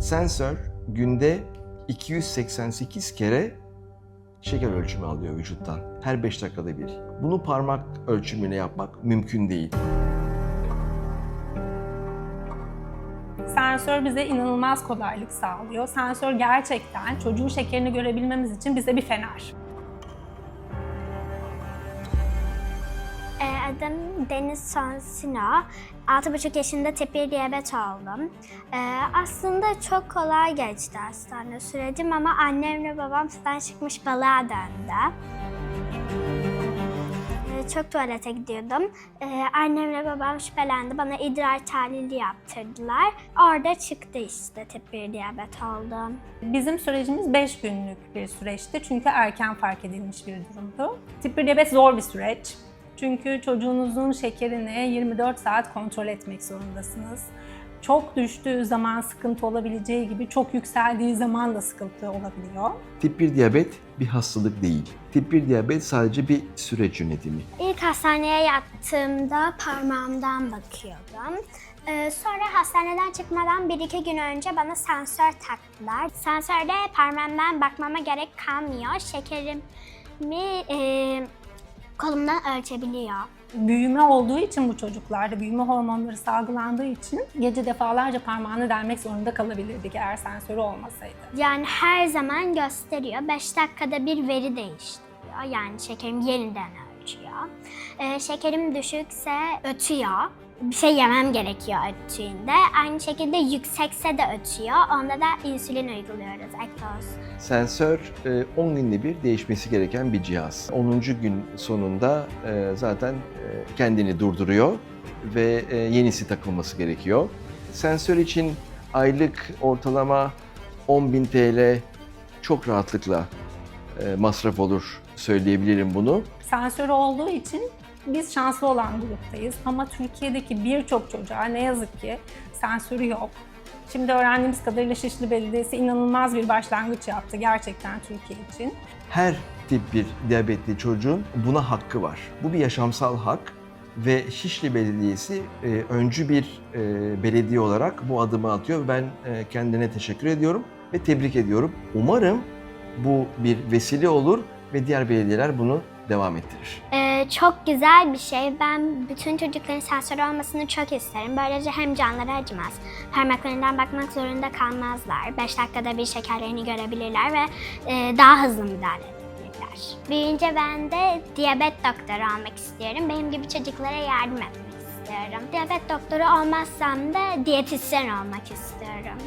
Sensör günde 288 kere şeker ölçümü alıyor vücuttan. Her 5 dakikada bir. Bunu parmak ölçümüyle yapmak mümkün değil. Sensör bize inanılmaz kolaylık sağlıyor. Sensör gerçekten çocuğun şekerini görebilmemiz için bize bir fener. Adım Deniz Sonsino. 6,5 yaşında tip 1 diyabet oldum. Ee, aslında çok kolay geçti hastane sürecim ama annemle babam sudan çıkmış balığa döndü. Ee, çok tuvalete gidiyordum. Ee, annemle babam şüphelendi. Bana idrar tahlili yaptırdılar. Orada çıktı işte tip 1 diyabet oldum. Bizim sürecimiz 5 günlük bir süreçti çünkü erken fark edilmiş bir durumdu. Tip 1 diyabet zor bir süreç. Çünkü çocuğunuzun şekerini 24 saat kontrol etmek zorundasınız. Çok düştüğü zaman sıkıntı olabileceği gibi çok yükseldiği zaman da sıkıntı olabiliyor. Tip 1 diyabet bir hastalık değil. Tip 1 diyabet sadece bir süreç yönetimi. İlk hastaneye yattığımda parmağımdan bakıyordum. Ee, sonra hastaneden çıkmadan bir iki gün önce bana sensör taktılar. Sensörde parmağımdan bakmama gerek kalmıyor. Şekerimi e, kolumdan ölçebiliyor. Büyüme olduğu için bu çocuklarda, büyüme hormonları salgılandığı için gece defalarca parmağını delmek zorunda kalabilirdik eğer sensörü olmasaydı. Yani her zaman gösteriyor. 5 dakikada bir veri değiştiriyor. Yani şekerim yeniden ölçüyor. Ee, şekerim düşükse ötüyor. Bir şey yemem gerekiyor öttüğünde. Aynı şekilde yüksekse de ötüyor. Onda da insülin uyguluyoruz, ektoz. Sensör e, 10 günde bir değişmesi gereken bir cihaz. 10. gün sonunda e, zaten e, kendini durduruyor ve e, yenisi takılması gerekiyor. Sensör için aylık ortalama 10.000 TL çok rahatlıkla e, masraf olur söyleyebilirim bunu. Sensörü olduğu için biz şanslı olan gruptayız ama Türkiye'deki birçok çocuğa ne yazık ki sensörü yok. Şimdi öğrendiğimiz kadarıyla Şişli Belediyesi inanılmaz bir başlangıç yaptı gerçekten Türkiye için. Her tip bir diyabetli çocuğun buna hakkı var. Bu bir yaşamsal hak ve Şişli Belediyesi e, öncü bir e, belediye olarak bu adımı atıyor. Ben e, kendine teşekkür ediyorum ve tebrik ediyorum. Umarım bu bir vesile olur ve diğer belediyeler bunu devam ettirir. Çok güzel bir şey. Ben bütün çocukların sensör olmasını çok isterim. Böylece hem canları acımaz, parmaklarından bakmak zorunda kalmazlar. 5 dakikada bir şekerlerini görebilirler ve e, daha hızlı müdahale edebilirler. Büyüyünce ben de diyabet doktoru olmak istiyorum. Benim gibi çocuklara yardım etmek istiyorum. Diyabet doktoru olmazsam da diyetisyen olmak istiyorum.